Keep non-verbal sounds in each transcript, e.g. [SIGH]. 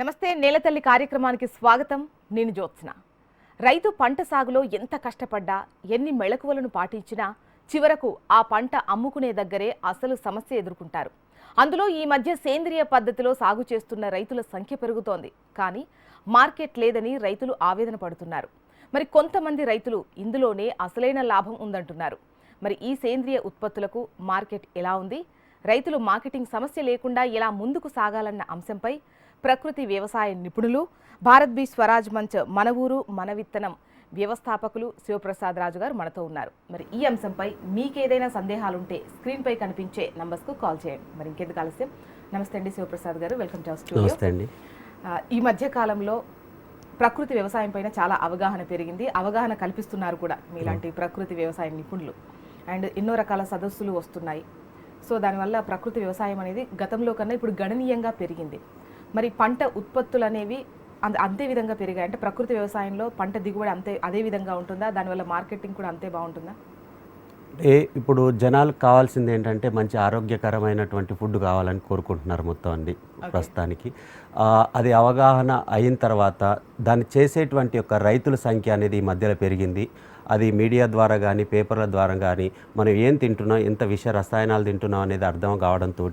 నమస్తే నేలతల్లి కార్యక్రమానికి స్వాగతం. నేను జ్యోత్స్న. రైతు పంట సాగులో ఎంత కష్టపడ్డా ఎన్ని మెళకువలను పాటించినా చివరకు ఆ పంట అమ్ముకునే దగ్గరే అసలు సమస్య ఎదుర్కొంటారు. అందులో ఈ మధ్య సేంద్రియ పద్ధతిలో సాగు చేస్తున్న రైతుల సంఖ్య పెరుగుతోంది. కానీ మార్కెట్ లేదని రైతులు ఆవేదన పడుతున్నారు. మరి కొంతమంది రైతులు ఇందులోనే అసలైన లాభం ఉందంటున్నారు. మరి ఈ సేంద్రియ ఉత్పత్తులకు మార్కెట్ ఎలా ఉంది? రైతులు మార్కెటింగ్ సమస్య లేకుండా ఎలా ముందుకు సాగాలన్న అంశంపై ప్రకృతి వ్యవసాయ నిపుణులు భారత్ బీ స్వరాజ్ మంచ్ మన ఊరు మన విత్తనం వ్యవస్థాపకులు శివప్రసాద్ రాజు గారు మనతో ఉన్నారు. మరి ఈ అంశంపై మీకేదైనా సందేహాలుంటే స్క్రీన్పై కనిపించే నంబర్స్కు కాల్ చేయండి. మరి ఇంకెందుకు ఆలస్యం? నమస్తే అండి శివప్రసాద్ గారు. Welcome to studio. ఈ మధ్య కాలంలో ప్రకృతి వ్యవసాయం పైన చాలా అవగాహన పెరిగింది. అవగాహన కల్పిస్తున్నారు కూడా మీలాంటి ప్రకృతి వ్యవసాయ నిపుణులు. అండ్ ఎన్నో రకాల సదస్సులు వస్తున్నాయి. సో దానివల్ల ప్రకృతి వ్యవసాయం అనేది గతంలో కన్నా ఇప్పుడు గణనీయంగా పెరిగింది. మరి పంట ఉత్పత్తులు అనేవి అంత అంతే విధంగా పెరిగాయి. అంటే ప్రకృతి వ్యవసాయంలో పంట దిగుబడి అంతే అదే విధంగా ఉంటుందా? దానివల్ల మార్కెటింగ్ కూడా అంతే బాగుంటుందా? ఏ ఇప్పుడు జనాలకు కావాల్సింది ఏంటంటే మంచి ఆరోగ్యకరమైనటువంటి ఫుడ్ కావాలని కోరుకుంటున్నారు మొత్తం అండి ప్రస్తుతానికి. అది అవగాహన అయిన తర్వాత దాన్ని చేసేటువంటి యొక్క రైతుల సంఖ్య అనేది ఈ మధ్యలో పెరిగింది. అది మీడియా ద్వారా కానీ పేపర్ల ద్వారా కానీ మనం ఏం తింటున్నాం ఎంత విష రసాయనాలు తింటున్నాం అనేది అర్థం కావడంతో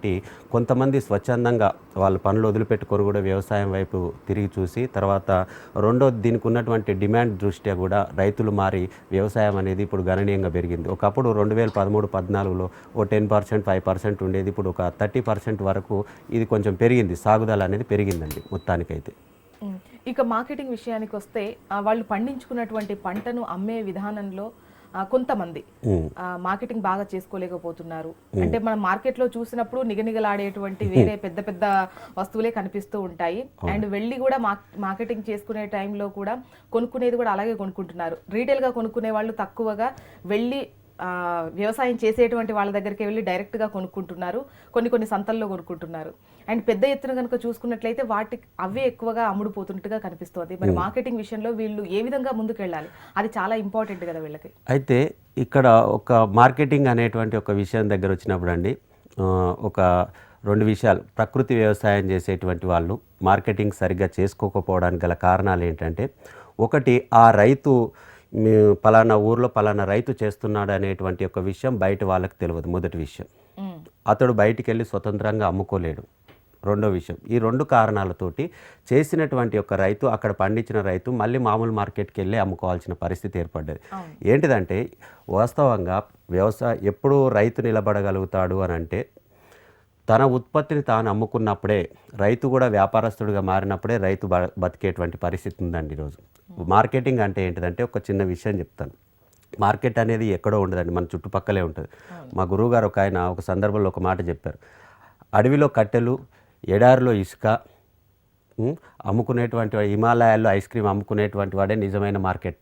కొంతమంది స్వచ్ఛందంగా వాళ్ళ పనులు వదిలిపెట్టుకొని కూడా వ్యవసాయం వైపు తిరిగి చూసి తర్వాత రెండో దీనికి ఉన్నటువంటి డిమాండ్ దృష్ట్యా కూడా రైతులు మారి వ్యవసాయం అనేది ఇప్పుడు గణనీయంగా పెరిగింది. ఒకప్పుడు రెండు వేల పదమూడు పద్నాలుగులో ఓ టెన్ పర్సెంట్ ఫైవ్ పర్సెంట్ ఉండేది. ఇప్పుడు ఒక థర్టీ పర్సెంట్ వరకు ఇది కొంచెం పెరిగింది. సాగుదల అనేది పెరిగిందండి మొత్తానికైతే. ఇక మార్కెటింగ్ విషయానికి వస్తే వాళ్ళు పండించుకున్నటువంటి పంటను అమ్మే విధానంలో కొంతమంది మార్కెటింగ్ బాగా చేసుకోలేకపోతున్నారు. అంటే మనం మార్కెట్లో చూసినప్పుడు నిగనిగలాడేటువంటి వేరే పెద్ద పెద్ద వస్తువులే కనిపిస్తూ ఉంటాయి. అండ్ వెళ్ళి కూడా మార్- మార్కెటింగ్ చేసుకునే టైంలో కూడా కొనుక్కునేది కూడా అలాగే కొనుక్కుంటున్నారు. రీటైల్గా కొనుక్కునే వాళ్ళు తక్కువగా వెళ్ళి వ్యవసాయం చేసేటువంటి వాళ్ళ దగ్గరికి వెళ్ళి డైరెక్ట్గా కొనుక్కుంటున్నారు. కొన్ని కొన్ని సంతల్లో కొనుక్కుంటున్నారు. అండ్ పెద్ద ఎత్తున కనుక చూసుకున్నట్లయితే వాటి అవే ఎక్కువగా అమ్ముడుపోతున్నట్టుగా కనిపిస్తోంది. మరి మార్కెటింగ్ విషయంలో వీళ్ళు ఏ విధంగా ముందుకు వెళ్ళాలి అది చాలా ఇంపార్టెంట్ కదా వీళ్ళకి. అయితే ఇక్కడ ఒక మార్కెటింగ్ అనేటువంటి ఒక విషయం దగ్గర వచ్చినప్పుడు అండి ఒక రెండు విషయాలు. ప్రకృతి వ్యవసాయం చేసేటువంటి వాళ్ళు మార్కెటింగ్ సరిగ్గా చేసుకోకపోవడానికి గల కారణాలు ఏంటంటే ఒకటి ఆ రైతు పలానా ఊర్లో పలానా రైతు చేస్తున్నాడు అనేటువంటి ఒక విషయం బయట వాళ్ళకి తెలియదు మొదటి విషయం. అతడు బయటికి వెళ్ళి స్వతంత్రంగా అమ్ముకోలేడు రెండో విషయం ఈ రెండు కారణాలతోటి చేసినటువంటి ఒక రైతు అక్కడ పండించిన రైతు మళ్ళీ మామూలు మార్కెట్కి వెళ్ళి అమ్ముకోవాల్సిన పరిస్థితి ఏర్పడ్డది. ఏంటిదంటే వాస్తవంగా వ్యవసాయ ఎప్పుడు రైతు నిలబడగలుగుతాడు అని అంటే తన ఉత్పత్తిని తాను అమ్ముకున్నప్పుడే రైతు కూడా వ్యాపారస్తుడిగా మారినప్పుడే రైతు బ- బతికేటువంటి పరిస్థితి ఉందండి ఈరోజు. మార్కెటింగ్ అంటే ఏంటిదంటే ఒక చిన్న విషయం చెప్తాను. మార్కెట్ అనేది ఎక్కడో ఉండదండి మన చుట్టుపక్కలే ఉంటుంది. మా గురువుగారు ఒక ఆయన ఒక సందర్భంలో ఒక మాట చెప్పారు. అడవిలో కట్టెలు ఎడారిలో ఇసుక అమ్ముకునేటువంటి వాడు హిమాలయాల్లో ఐస్ క్రీమ్ అమ్ముకునేటువంటి వాడే నిజమైన మార్కెట్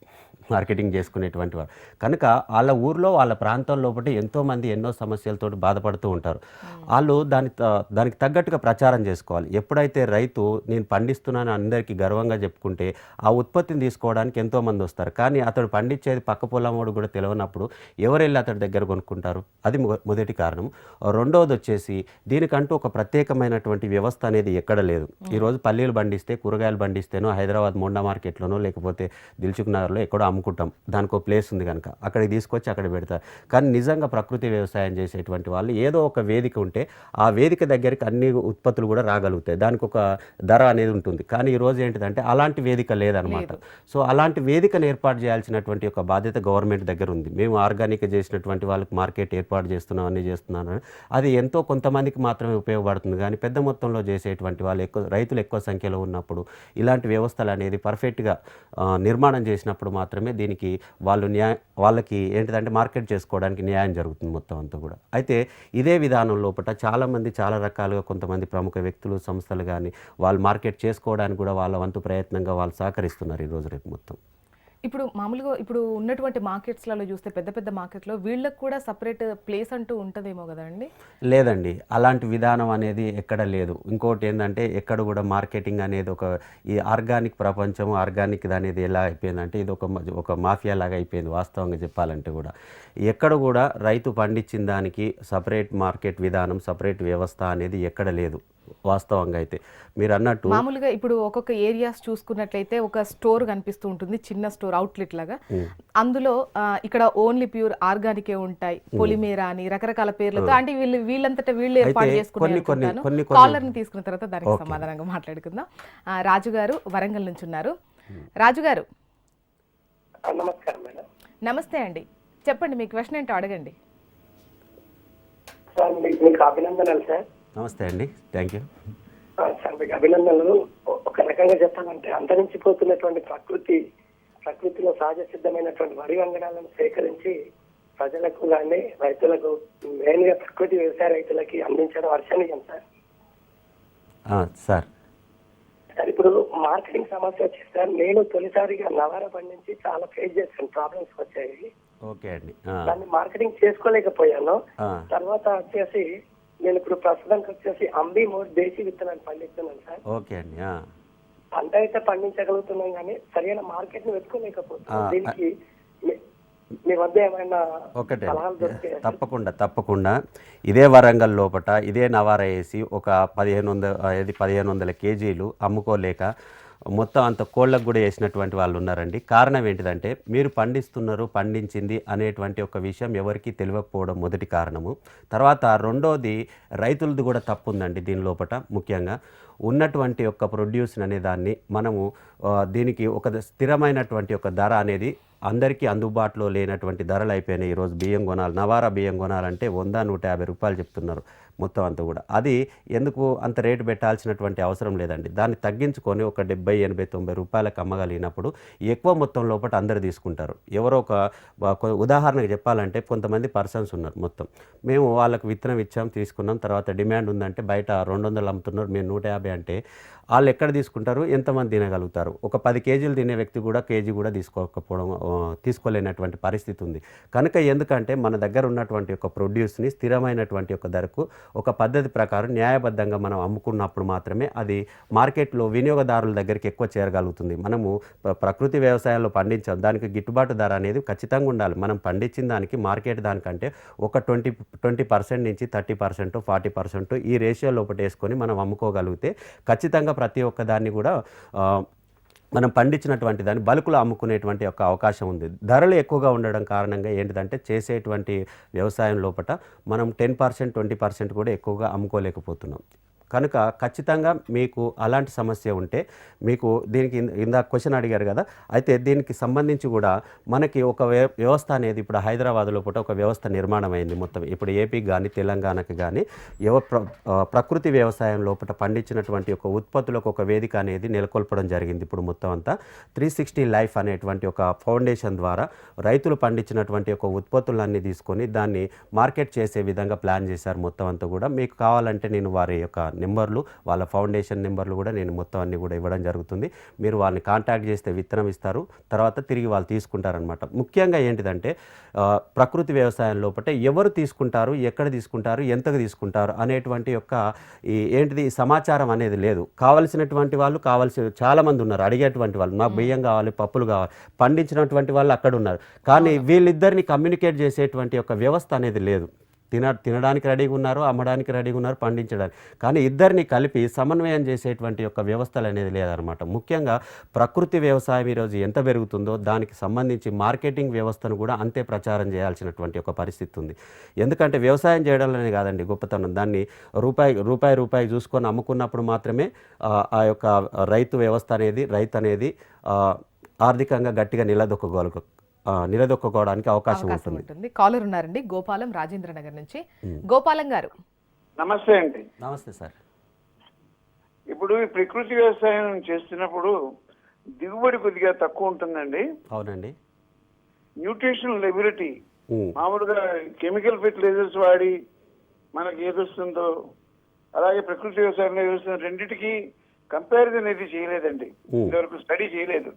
మార్కెటింగ్ చేసుకునేటువంటి వాడు. కనుక వాళ్ళ ఊర్లో వాళ్ళ ప్రాంతం లోపల ఎంతోమంది ఎన్నో సమస్యలతో బాధపడుతూ ఉంటారు. వాళ్ళు దాని త- దానికి తగ్గట్టుగా ప్రచారం చేసుకోవాలి. ఎప్పుడైతే రైతు నేను పండిస్తున్నాను అందరికీ గర్వంగా చెప్పుకుంటే ఆ ఉత్పత్తిని తీసుకోవడానికి ఎంతోమంది వస్తారు. కానీ అతడు పండించేది పక్క పొలమోడు కూడా తెలియనప్పుడు ఎవరు వెళ్ళి అతడి దగ్గర కొనుక్కుంటారు? అది మొదటి కారణం. రెండవది వచ్చేసి దీనికంటూ ఒక ప్రత్యేకమైనటువంటి వ్యవస్థ అనేది ఎక్కడ లేదు. ఈరోజు పల్లీలు పండిస్తే కూరగాయలు పండిస్తేనో హైదరాబాద్ మొండా మార్కెట్లోనో లేకపోతే దిల్చుక్ నగర్లో ఎక్కడో అమ్ముకుంటాం. దానికి ఒక ప్లేస్ ఉంది కనుక అక్కడికి తీసుకొచ్చి అక్కడ పెడతారు. కానీ నిజంగా ప్రకృతి వ్యవసాయం చేసేటువంటి వాళ్ళు ఏదో ఒక వేదిక ఉంటే ఆ వేదిక దగ్గరికి అన్ని ఉత్పత్తులు కూడా రాగలుగుతాయి. దానికి ఒక ధర అనేది ఉంటుంది. కానీ ఈ రోజు ఏంటిదంటే అలాంటి వేదిక లేదనమాట. సో అలాంటి వేదికను ఏర్పాటు చేయాల్సినటువంటి ఒక బాధ్యత గవర్నమెంట్ దగ్గర ఉంది. మేము ఆర్గానిక్ చేసినటువంటి వాళ్ళకి మార్కెట్ ఏర్పాటు చేస్తున్నాం అన్ని చేస్తున్నాం అని. అది ఎంతో కొంతమందికి మాత్రమే ఉపయోగపడుతుంది. కానీ పెద్ద మొత్తంలో చేసేటువంటి వాళ్ళు ఎక్కువ రైతులు ఎక్కువ సంఖ్యలో ఉన్నప్పుడు ఇలాంటి వ్యవస్థలు అనేది పర్ఫెక్ట్గా నిర్మాణం చేసినప్పుడు మాత్రమే దీనికి వాళ్ళు న్యాయ వాళ్ళకి ఏంటిదంటే మార్కెట్ చేసుకోవడానికి న్యాయం జరుగుతుంది మొత్తం అంతా కూడా. అయితే ఇదే విధానం లోపల చాలామంది చాలా రకాలుగా కొంతమంది ప్రముఖ వ్యక్తులు సంస్థలు కానీ వాళ్ళు మార్కెట్ చేసుకోవడానికి కూడా వాళ్ళ వంతు ప్రయత్నంగా వాళ్ళు సహకరిస్తున్నారు ఈరోజు రేపు మొత్తం. ఇప్పుడు మామూలుగా ఇప్పుడు ఉన్నటువంటి మార్కెట్స్లలో చూస్తే పెద్ద పెద్ద మార్కెట్లో వీళ్ళకు కూడా సపరేట్ ప్లేస్ అంటూ ఉంటుందేమో కదండి? లేదండి. అలాంటి విధానం అనేది ఎక్కడ లేదు. ఇంకోటి ఏంటంటే ఎక్కడ కూడా మార్కెటింగ్ అనేది ఒక ఈ ఆర్గానిక్ ప్రపంచం ఆర్గానిక్ అనేది ఎలా అయిపోయిందంటే ఇది ఒక ఒక మాఫియా లాగా అయిపోయింది వాస్తవంగా చెప్పాలంటే కూడా. ఎక్కడ కూడా రైతు పండించిన దానికి సపరేట్ మార్కెట్ విధానం సపరేట్ వ్యవస్థ అనేది ఎక్కడ లేదు. వాస్తవంగా అయితే. మీరు అన్నట్టు మామూలుగా ఇప్పుడు ఒక్కొక్క ఏరియాస్ చూసుకున్నట్లయితే ఒక స్టోర్ కనిపిస్తూ ఉంటుంది చిన్న స్టోర్ అవుట్లెట్ లాగా. అందులో ఇక్కడ ఓన్లీ ప్యూర్ ఆర్గానికే ఉంటాయి. పొలిమేరా అని రకరకాల పేర్లతో అంటే వీళ్ళు వీళ్ళంతటా వీళ్ళు ఏర్పాటు చేసుకుని కొన్ని- కాలర్ని తీసుకున్న తర్వాత దానికి సమాధానంగా మాట్లాడుకుందాం. ఆ, రాజు గారు వరంగల్ నుంచి ఉన్నారు. రాజు గారు. ఆ, నమస్కారం మేడం. నమస్తే అండి. చెప్పండి మీ క్వశ్చన్ ఏంటో అడగండి. సార్ మీకు మీకు అభినందనలు సార్. నమస్తే అండి థ్యాంక్ యూ. సార్ మీకు అభినందనలు. ఒక రకంగా చెప్పాలంటే అంతరించిపోతున్నటువంటి ప్రకృతి ప్రకృతిలో సహజ సిద్ధమైనటువంటి వరి వంగడాలను సేకరించి ప్రజలకు కానీ రైతులకు మెయిన్గా ప్రకృతి వ్యవసాయ రైతులకి అందించడం హర్షణీయం సార్ సార్. సార్ ఇప్పుడు మార్కెటింగ్ సమస్య వచ్చేసి సార్ నేను తొలిసారిగా నవార పండించి చాలా ఫేస్ చేశాను ప్రాబ్లమ్స్ వచ్చాయి. ఓకే అండి దాన్ని మార్కెటింగ్ చేసుకోలేకపోయాను. తర్వాత వచ్చేసి నేను ఇప్పుడు ప్రస్తుతానికి వచ్చేసి అంబి మోర్ దేశీ విత్తనాలు పండిస్తున్నాను సార్ ఓకే అండి. పంట అయితే పండించగలుగుతున్నాం కానీ సరైన మార్కెట్ని వెతుకోలేకపోతున్నాం దీనికి మీ- వద్ద ఏమైనా ఒకటే? తప్పకుండా తప్పకుండా ఇదే వరంగల్ లోపట ఇదే నవార వేసి ఒక పదిహేను వందల పదిహేను వందల కేజీలు అమ్ముకోలేక మొత్తం అంత కోళ్ళకు కూడా వేసినటువంటి వాళ్ళు ఉన్నారండి. కారణం ఏంటిదంటే మీరు పండిస్తున్నారు పండించింది అనేటువంటి ఒక విషయం ఎవరికీ తెలియకపోవడం మొదటి కారణము. తర్వాత రెండోది రైతులది కూడా తప్పు ఉందండి దీని లోపట ముఖ్యంగా. ఉన్నటువంటి ఒక ప్రొడ్యూస్ అనే దాన్ని మనము దీనికి ఒక స్థిరమైనటువంటి ఒక ధర అనేది అందరికీ అందుబాటులో లేనటువంటి ధరలు అయిపోయినాయి. ఈరోజు బియ్యం కొనాలి నవారా బియ్యం కొనాలంటే వంద నూట యాభై రూపాయలు చెప్తున్నారు. మొత్తం అంతా కూడా. అది ఎందుకు అంత రేటు పెట్టాల్సినటువంటి అవసరం లేదండి. దాన్ని తగ్గించుకొని ఒక డెబ్బై ఎనభై తొంభై రూపాయలకు అమ్మగలిగినప్పుడు ఎక్కువ మొత్తం లోపల అందరు తీసుకుంటారు. ఎవరో ఒక ఉదాహరణకు చెప్పాలంటే కొంతమంది పర్సన్స్ ఉన్నారు మొత్తం. మేము వాళ్ళకు విత్తనం ఇచ్చాం తీసుకున్నాం తర్వాత డిమాండ్ ఉందంటే బయట రెండు వందలు అమ్ముతున్నారు మేము నూట యాభై అంటే వాళ్ళు ఎక్కడ తీసుకుంటారు ఎంతమంది తినగలుగుతారు? ఒక పది కేజీలు తినే వ్యక్తి కూడా కేజీ కూడా తీసుకోకపోవడం తీసుకోలేనటువంటి పరిస్థితి ఉంది. కనుక ఎందుకంటే మన దగ్గర ఉన్నటువంటి ఒక ప్రొడ్యూస్ని స్థిరమైనటువంటి ఒక ధరకు ఒక పద్ధతి ప్రకారం న్యాయబద్ధంగా మనం అమ్ముకున్నప్పుడు మాత్రమే అది మార్కెట్లో వినియోగదారుల దగ్గరికి ఎక్కువ చేరగలుగుతుంది. మనము ప్రకృతి వ్యవసాయంలో పండించాం దానికి గిట్టుబాటు ధర అనేది ఖచ్చితంగా ఉండాలి. మనం పండించిన దానికి మార్కెట్ దానికంటే ఒక ట్వంటీ ట్వంటీ పర్సెంట్ నుంచి థర్టీ పర్సెంట్ ఫార్టీ పర్సెంట్ ఈ రేషియో ఒకటి వేసుకొని మనం అమ్ముకోగలిగితే ఖచ్చితంగా ప్రతి ఒక్క దాన్ని కూడా మనం పండించినటువంటి దాన్ని బల్కులో అమ్ముకునేటువంటి ఒక అవకాశం ఉంది. ధరలు ఎక్కువగా ఉండడం కారణంగా ఏంటిదంటే చేసేటువంటి వ్యవసాయం లోపల మనం టెన్ పర్సెంట్ ట్వంటీ పర్సెంట్ కూడా ఎక్కువగా అమ్ముకోలేకపోతున్నాం. కనుక ఖచ్చితంగా మీకు అలాంటి సమస్య ఉంటే మీకు దీనికి ఇందా ఇందాక క్వశ్చన్ అడిగారు కదా అయితే దీనికి సంబంధించి కూడా మనకి ఒక వ్యవస్థ అనేది ఇప్పుడు హైదరాబాద్లో పూట ఒక వ్యవస్థ నిర్మాణం అయింది మొత్తం. ఇప్పుడు ఏపీకి కానీ తెలంగాణకి కానీ ఎవ ప్ర ప్రకృతి వ్యవసాయం లోపల పండించినటువంటి ఒక ఉత్పత్తులకు ఒక వేదిక అనేది నెలకొల్పడం జరిగింది ఇప్పుడు మొత్తం అంతా. త్రీ సిక్స్టీ లైఫ్ అనేటువంటి ఒక ఫౌండేషన్ ద్వారా రైతులు పండించినటువంటి ఒక ఉత్పత్తులన్నీ తీసుకొని దాన్ని మార్కెట్ చేసే విధంగా ప్లాన్ చేశారు మొత్తం అంతా కూడా. మీకు కావాలంటే నేను వారి యొక్క నెంబర్లు వాళ్ళ ఫౌండేషన్ నెంబర్లు కూడా నేను మొత్తం అన్ని కూడా ఇవ్వడం జరుగుతుంది. మీరు వాళ్ళని కాంటాక్ట్ చేస్తే విత్తనం ఇస్తారు. తర్వాత తిరిగి వాళ్ళు తీసుకుంటారనమాట ముఖ్యంగా ఏంటిదంటే ప్రకృతి వ్యవసాయం లోపల ఎవరు తీసుకుంటారు ఎక్కడ తీసుకుంటారు ఎంతకు తీసుకుంటారు అనేటువంటి యొక్క ఈ ఏంటిది సమాచారం అనేది లేదు. కావలసినటువంటి వాళ్ళు కావాల్సి చాలామంది ఉన్నారు అడిగేటువంటి వాళ్ళు. మాకు బియ్యం కావాలి పప్పులు కావాలి. పండించినటువంటి వాళ్ళు అక్కడ ఉన్నారు. కానీ వీళ్ళిద్దరిని కమ్యూనికేట్ చేసేటువంటి ఒక వ్యవస్థ అనేది లేదు. తిన తినడానికి రెడీగా ఉన్నారు అమ్మడానికి రెడీగా ఉన్నారు పండించడానికి. కానీ ఇద్దరిని కలిపి సమన్వయం చేసేటువంటి యొక్క వ్యవస్థలు అనేది లేదనమాట ముఖ్యంగా ప్రకృతి వ్యవసాయం ఈరోజు ఎంత పెరుగుతుందో దానికి సంబంధించి మార్కెటింగ్ వ్యవస్థను కూడా అంతే ప్రచారం చేయాల్సినటువంటి ఒక పరిస్థితి ఉంది. ఎందుకంటే వ్యవసాయం చేయడంలోనే కాదండి గొప్పతనం. దాన్ని రూపాయి రూపాయి రూపాయి చూసుకొని అమ్ముకున్నప్పుడు మాత్రమే ఆ, యొక్క రైతు వ్యవస్థ అనేది రైతు అనేది ఆర్థికంగా గట్టిగా నిలదొక్కగలుగు నిలదొక్కుకోవడానికి అవకాశం ఉంటుంది. కాలర్ ఉన్నారండి గోపాలం రాజేంద్ర నగర్ నుంచి. గోపాలం గారు. నమస్తే అండి. నమస్తే సార్. ఇప్పుడు ఈ ప్రకృతి వ్యవసాయం చేస్తున్నప్పుడు దిగుబడి కొద్దిగా తక్కువ ఉంటుందండి. అవునండి. న్యూట్రిషన్ లెబిలిటీ మామూలుగా కెమికల్ ఫెర్టిలైజర్స్ వాడి మనకి ఏదొస్తుందో అలాగే ప్రకృతి వ్యవసాయంలో ఏదొస్తుందో రెండింటికి కంపారిజన్ అనేది చేయలేదండి. ఇంతవరకు స్టడీ చేయలేదు.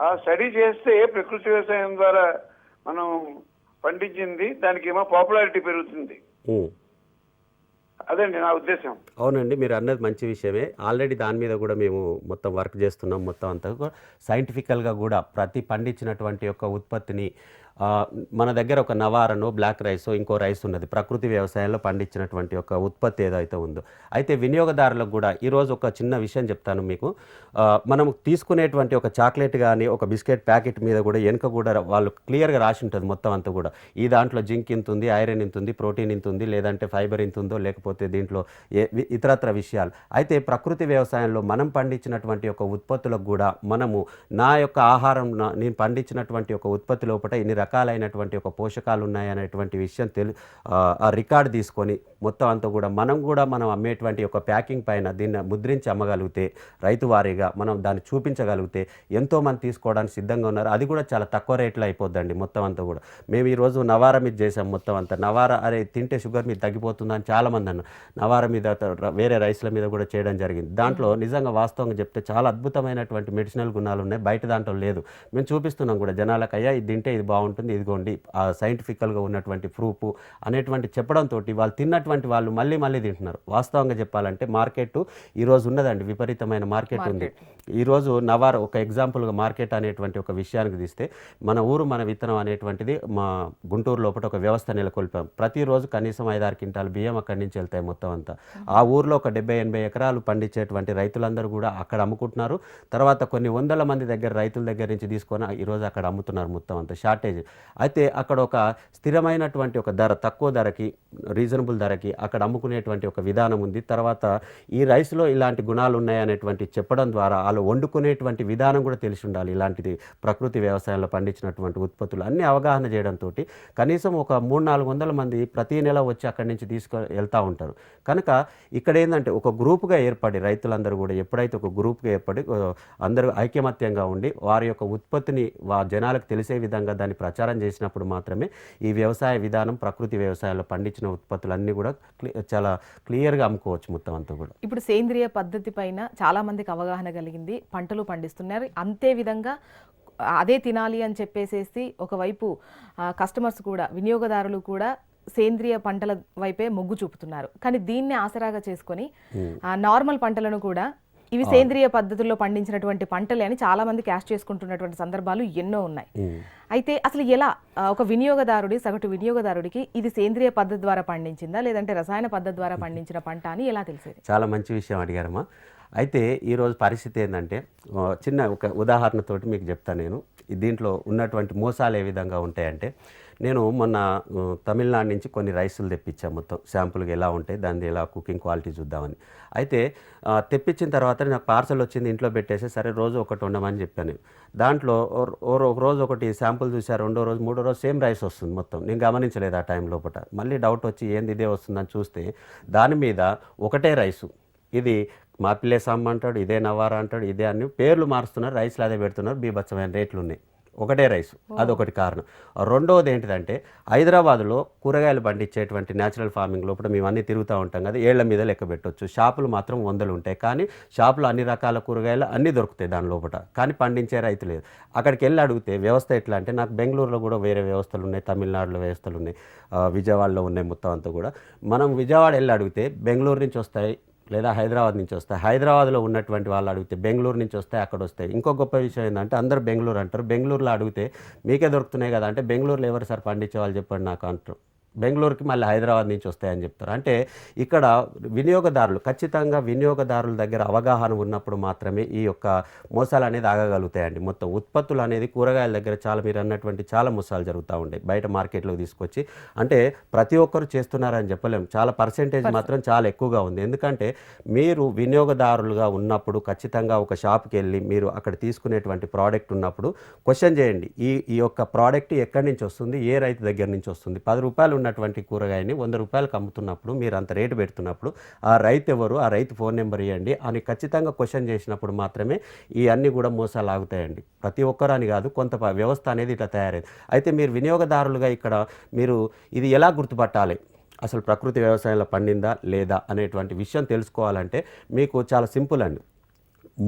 ఆ స్టడీ చేస్తే ప్రకృతి వ్యవసాయం ద్వారా మనం పండించింది దానికి ఏమో పాపులారిటీ పెరుగుతుంది. అదండి నా ఉద్దేశం. అవునండి మీరు అన్నది మంచి విషయమే. ఆల్రెడీ దాని మీద కూడా మేము మొత్తం వర్క్ చేస్తున్నాం మొత్తం అంతా. సైంటిఫికల్గా కూడా ప్రతి పండించినటువంటి యొక్క ఉత్పత్తిని మన దగ్గర ఒక నవారను బ్లాక్ రైస్ ఇంకో రైస్ ఉన్నది. ప్రకృతి వ్యవసాయంలో పండించినటువంటి ఒక ఉత్పత్తి ఏదైతే ఉందో. అయితే వినియోగదారులకు కూడా ఈరోజు ఒక చిన్న విషయం చెప్తాను మీకు. మనం తీసుకునేటువంటి ఒక చాక్లెట్ కానీ ఒక బిస్కెట్ ప్యాకెట్ మీద కూడా వెనుక కూడా వాళ్ళు క్లియర్గా రాసి ఉంటుంది మొత్తం అంతా కూడా. ఈ దాంట్లో జింక్ ఇంత ఉంది ఐరన్ ఇంత ఉంది ప్రోటీన్ ఇంత ఉంది లేదంటే ఫైబర్ ఇంత ఉందో లేకపోతే దీంట్లో ఏ ఇతరత్ర విషయాలు. అయితే ప్రకృతి వ్యవసాయంలో మనం పండించినటువంటి ఒక ఉత్పత్తులకు కూడా మనము నా యొక్క ఆహారం నేను పండించినటువంటి ఒక ఉత్పత్తి లోపల ఇన్ని రకాలైనటువంటి ఒక పోషకాలు ఉన్నాయనేటువంటి విషయం తెలు ఆ, రికార్డు తీసుకొని మొత్తం అంతా కూడా మనం కూడా మనం అమ్మేటువంటి ఒక ప్యాకింగ్ పైన దీన్ని ముద్రించి అమ్మగలిగితే రైతు వారీగా మనం దాన్ని చూపించగలిగితే ఎంతోమంది తీసుకోవడానికి సిద్ధంగా ఉన్నారు. అది కూడా చాలా తక్కువ రేట్లో అయిపోద్దండి మొత్తం అంతా కూడా. మేము ఈరోజు నవార మీద చేసాం మొత్తం అంతా. నవార అరే తింటే షుగర్ మీద తగ్గిపోతుందని చాలామంది అన్న నవార మీద వేరే రైస్ల మీద కూడా చేయడం జరిగింది. దాంట్లో నిజంగా వాస్తవంగా చెప్తే చాలా అద్భుతమైనటువంటి మెడిసినల్ గుణాలు ఉన్నాయి బయట దాంట్లో లేదు. మేము చూపిస్తున్నాం కూడా జనాలకు అయ్యా ఇది తింటే ఇది బాగుంటుంది ఇదిగోండి ఆ సైంటిఫికల్గా ఉన్నటువంటి ప్రూఫ్ అనేటువంటి చెప్పడంతో వాళ్ళు తిన్నటువంటి వాళ్ళు మళ్ళీ మళ్ళీ తింటున్నారు. వాస్తవంగా చెప్పాలంటే మార్కెట్ ఈరోజు ఉన్నదండి విపరీతమైన మార్కెట్ ఉంది. ఈరోజు నవార్ ఒక ఎగ్జాంపుల్గా మార్కెట్ అనేటువంటి ఒక విషయానికి తీస్తే మన ఊరు మన విత్తనం అనేటువంటిది మా గుంటూరు లోపల ఒక వ్యవస్థ నెలకొల్పాం. ప్రతిరోజు కనీసం ఐదారు క్వింటాలు బియ్యం అక్కడి నుంచి వెళ్తాయి మొత్తం అంతా. ఆ ఊర్లో ఒక డెబ్బై ఎనభై ఎకరాలు పండించేటువంటి రైతులందరూ కూడా అక్కడ అమ్ముకుంటున్నారు. తర్వాత కొన్ని వందల మంది దగ్గర రైతుల దగ్గర నుంచి తీసుకొని ఈరోజు అక్కడ అమ్ముతున్నారు మొత్తం అంతా. షార్టేజ్ అయితే అక్కడ ఒక స్థిరమైనటువంటి ఒక ధర తక్కువ ధరకి రీజనబుల్ ధరకి అక్కడ అమ్ముకునేటువంటి ఒక విధానం ఉంది. తర్వాత ఈ రైస్లో ఇలాంటి గుణాలు ఉన్నాయనేటువంటి చెప్పడం ద్వారా వాళ్ళు వండుకునేటువంటి విధానం కూడా తెలిసి ఉండాలి. ఇలాంటిది ప్రకృతి వ్యవసాయంలో పండించినటువంటి ఉత్పత్తులు అన్ని అవగాహన చేయడంతో కనీసం ఒక మూడు నాలుగు వందల మంది ప్రతి నెల వచ్చి అక్కడి నుంచి తీసుకు వెళ్తూ ఉంటారు. కనుక ఇక్కడ ఏంటంటే ఒక గ్రూప్గా ఏర్పడి రైతులందరూ కూడా ఎప్పుడైతే ఒక గ్రూప్గా ఏర్పడి అందరూ ఐకమత్యంగా ఉండి వారి యొక్క ఉత్పత్తిని వా జనాలకు తెలిసే విధంగా దాన్ని ప్రచారం చేసినప్పుడు మాత్రమే ఈ వ్యవసాయ విధానం ప్రకృతి వ్యవసాయంలో పండించిన ఉత్పత్తులన్నీ కూడా చాలా క్లియర్గా అమ్ముకోవచ్చు మొత్తం అంతా కూడా. ఇప్పుడు సేంద్రియ పద్ధతి పైన చాలా మందికి అవగాహన కలిగింది. పంటలు పండిస్తున్నారు. అంతే విధంగా అదే తినాలి అని చెప్పేసేసి ఒకవైపు కస్టమర్స్ కూడా వినియోగదారులు కూడా సేంద్రియ పంటల వైపే మొగ్గు చూపుతున్నారు. కానీ దీన్ని ఆసరాగా చేసుకొని నార్మల్ పంటలను కూడా ఇవి సేంద్రియ పద్ధతుల్లో పండించినటువంటి పంటలే అని చాలా మంది క్యాష్ చేసుకుంటున్నటువంటి సందర్భాలు ఎన్నో ఉన్నాయి. అయితే అసలు ఎలా ఒక వినియోగదారుడి సగటు వినియోగదారుడికి ఇది సేంద్రియ పద్ధతి ద్వారా పండించిందా లేదంటే రసాయన పద్ధతి ద్వారా పండించిన పంట అని ఎలా తెలిసేది? చాలా మంచి విషయం అడిగారమ్మా. అయితే ఈరోజు పరిస్థితి ఏంటంటే చిన్న ఒక ఉదాహరణతోటి మీకు చెప్తాను నేను. దీంట్లో ఉన్నటువంటి మోసాలు ఏ విధంగా ఉంటాయంటే నేను మొన్న తమిళనాడు నుంచి కొన్ని రైసులు తెప్పించాను మొత్తం. శాంపుల్గా ఎలా ఉంటాయి దాన్ని ఎలా కుకింగ్ క్వాలిటీ చూద్దామని. అయితే తెప్పించిన తర్వాత నాకు పార్సల్ వచ్చింది ఇంట్లో పెట్టేసి సరే రోజు ఒకటి ఉండమని చెప్పాను. దాంట్లో ఒక రోజు ఒకటి శాంపుల్ చూసా రెండో రోజు మూడో రోజు సేమ్ రైస్ వస్తుంది మొత్తం. నేను గమనించలేదు ఆ టైం లోపల. మళ్ళీ డౌట్ వచ్చి ఏంది ఇదే వస్తుందని చూస్తే దాని మీద ఒకటే రైసు. ఇది మాపిల్లే సాంబ అంటాడు ఇదే నవారా అంటాడు ఇదే అని పేర్లు మారుస్తున్నారు రైస్లు అదే పెడుతున్నారు బీభత్సమైన రేట్లు ఉన్నాయి. ఒకటే రైసు అదొకటి కారణం. రెండవది ఏంటిదంటే హైదరాబాద్లో కూరగాయలు పండించేటువంటి న్యాచురల్ ఫార్మింగ్ లోపల మేము అన్నీ తిరుగుతూ ఉంటాం కదా ఏళ్ళ మీద లెక్క పెట్టొచ్చు. షాపులు మాత్రం వందలు ఉంటాయి కానీ షాపులో అన్ని రకాల కూరగాయలు అన్నీ దొరుకుతాయి దాని లోపల. కానీ పండించే రైతు లేదు. అక్కడికి వెళ్ళి అడిగితే వ్యవస్థ ఎట్లా అంటే నాకు బెంగళూరులో కూడా వేరే వ్యవస్థలు ఉన్నాయి తమిళనాడులో వ్యవస్థలు ఉన్నాయి విజయవాడలో ఉన్నాయి మొత్తం అంతా కూడా. మనం విజయవాడ వెళ్ళి అడిగితే బెంగళూరు నుంచి వస్తాయి లేదా హైదరాబాద్ నుంచి వస్తాయి. హైదరాబాద్లో ఉన్నటువంటి వాళ్ళు అడిగితే బెంగళూరు నుంచి వస్తాయి అక్కడ వస్తాయి. ఇంకో గొప్ప విషయం ఏంటంటే అందరూ బెంగళూరు అంటారు. బెంగళూరులో అడిగితే మీకే దొరుకుతున్నాయి కదా అంటే బెంగళూరులో ఎవరు సార్ పండించే వాళ్ళు? చెప్పండి నాకు అంటారు. బెంగళూరుకి మళ్ళీ హైదరాబాద్ నుంచి వస్తాయని చెప్తారు. అంటే ఇక్కడ వినియోగదారులు ఖచ్చితంగా వినియోగదారుల దగ్గర అవగాహన ఉన్నప్పుడు మాత్రమే ఈ యొక్క మోసాలు అనేది ఆగగలుగుతాయండి. మొత్తం ఉత్పత్తులు అనేది కూరగాయల దగ్గర చాలా మీరు అన్నటువంటి చాలా మోసాలు జరుగుతూ ఉంటాయి బయట మార్కెట్లో తీసుకొచ్చి అంటే ప్రతి ఒక్కరు చేస్తున్నారని చెప్పలేము చాలా పర్సెంటేజ్ మాత్రం చాలా ఎక్కువగా ఉంది. ఎందుకంటే మీరు వినియోగదారులుగా ఉన్నప్పుడు ఖచ్చితంగా ఒక షాప్కి వెళ్ళి మీరు అక్కడ తీసుకునేటువంటి ప్రోడక్ట్ ఉన్నప్పుడు క్వశ్చన్ చేయండి. ఈ ఈ యొక్క ప్రోడక్ట్ ఎక్కడి నుంచి వస్తుంది? ఏ రైతు దగ్గర నుంచి వస్తుంది? పది రూపాయలు ఉన్నటువంటి కూరగాయని వంద రూపాయలకు అమ్ముతున్నప్పుడు మీరు అంత రేటు పెడుతున్నప్పుడు ఆ రైతు ఎవరు ఆ రైతు ఫోన్ నెంబర్ ఇవ్వండి అని ఖచ్చితంగా క్వశ్చన్ చేసినప్పుడు మాత్రమే ఈ అన్ని కూడా మోసాలు ఆగుతాయండి. ప్రతి ఒక్కరు అని కాదు కొంత వ్యవస్థ అనేది ఇట్లా తయారైంది. అయితే మీరు వినియోగదారులుగా ఇక్కడ మీరు ఇది ఎలా గుర్తుపట్టాలి? అసలు ప్రకృతి వ్యవసాయంలో పండిందా లేదా అనేటువంటి విషయం తెలుసుకోవాలంటే మీకు చాలా సింపుల్ అండి.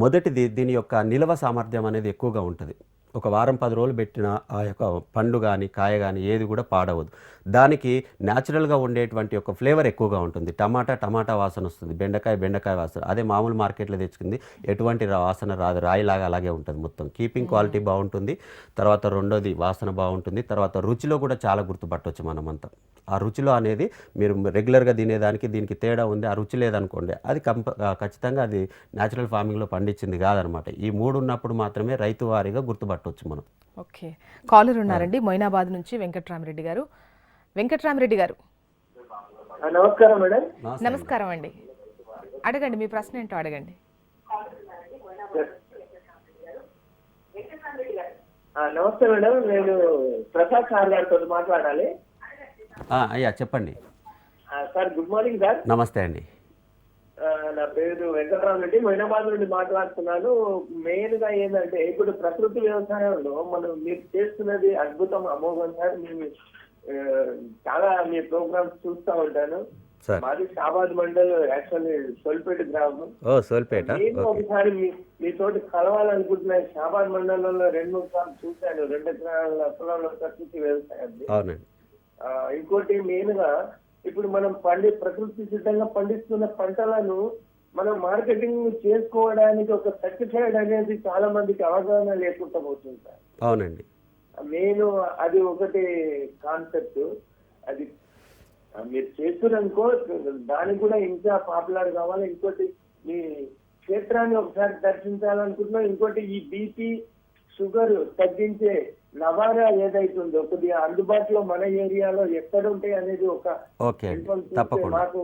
మొదటిది దీని యొక్క నిల్వ సామర్థ్యం అనేది ఎక్కువగా ఉంటుంది. ఒక వారం పది రోజులు పెట్టిన ఆ యొక్క పండు కానీ కాయ కానీ ఏది కూడా పాడవదు దానికి న్యాచురల్గా ఉండేటువంటి ఒక ఫ్లేవర్ ఎక్కువగా ఉంటుంది. టమాటా టమాటా వాసన వస్తుంది. బెండకాయ బెండకాయ వాసన. అదే మామూలు మార్కెట్లో తెచ్చుకుంది. ఎటువంటి వాసన రాదు. రాయిలాగా అలాగే ఉంటుంది మొత్తం. కీపింగ్ క్వాలిటీ బాగుంటుంది. తర్వాత రెండోది వాసన బాగుంటుంది. తర్వాత రుచిలో కూడా చాలా గుర్తుపట్టవచ్చు మనమంతా. ఆ రుచిలో అనేది మీరు రెగ్యులర్గా తినేదానికి దీనికి తేడా ఉంది ఆ రుచి లేదనుకోండి. అది కంప ఖచ్చితంగా అది న్యాచురల్ ఫార్మింగ్లో పండించింది కాదనమాట. ఈ మూడు ఉన్నప్పుడు మాత్రమే రైతు వారీగా గుర్తుపట్టవచ్చు మనం. ఓకే. కాలర్ ఉన్నారండి మొయినాబాద్ నుంచి వెంకట్రామరెడ్డి గారు. వెంకట్రామరెడ్డి గారు. నమస్కారం మేడం. నమస్కారం అండి. అడగండి మీ ప్రశ్న ఏంటో అడగండి. నమస్తే మేడం. నేను ప్రసాద్ సార్ గారితో మాట్లాడాలి. అయ్యా చెప్పండి. Sir good morning sir. నమస్తే అండి. ఆ, నా పేరు వెంకటరామ్ రెడ్డి. మైనాబాద్ నుండి మాట్లాడుతున్నాను. మెయిన్గా ఏంటంటే ఇప్పుడు ప్రకృతి వ్యవసాయంలో మనం మీరు చేస్తున్నది అద్భుతం అమోఘం సార్. మేము చాలా మీ ప్రోగ్రామ్స్ చూస్తూ ఉంటాను. మాది షాబాద్ మండల్ యాక్చువల్లీ సోల్పేట గ్రామం. ఓ సోల్పేట. నేను ఒకసారి మీ మీతోటి కలవాలనుకుంటున్నాను షాబాద్ మండలంలో రెండు మూడు సార్లు చూశాను. రెండు ఎకరాల పొలంలో ప్రకృతి వ్యవసాయాన్ని అవునండి. ఇంకోటి మెయిన్గా ఇప్పుడు మనం పండి ప్రకృతి సిద్ధంగా పండిస్తున్న పంటలను మనం మార్కెటింగ్ చేసుకోవడానికి ఒక సర్టిఫైడ్ అనేది చాలా మందికి అవగాహన లేకుండా పోతుంది సార్. అవునండి. నేను అది ఒకటి కాన్సెప్ట్. అది మీరు చేస్తున్ననుకో దానికి కూడా ఇంకా పాపులర్ కావాలి. ఇంకోటి మీ క్షేత్రాన్ని ఒకసారి దర్శించాలనుకుంటున్నా. ఇంకోటి ఈ బీపీ షుగర్ తగ్గించే నవారా ఏదైతుందో కొద్దిగా అందుబాటులో మన ఏరియాలో ఎక్కడ ఉంటాయి అనేది ఒక ఓకే తప్పకుండా. మాకు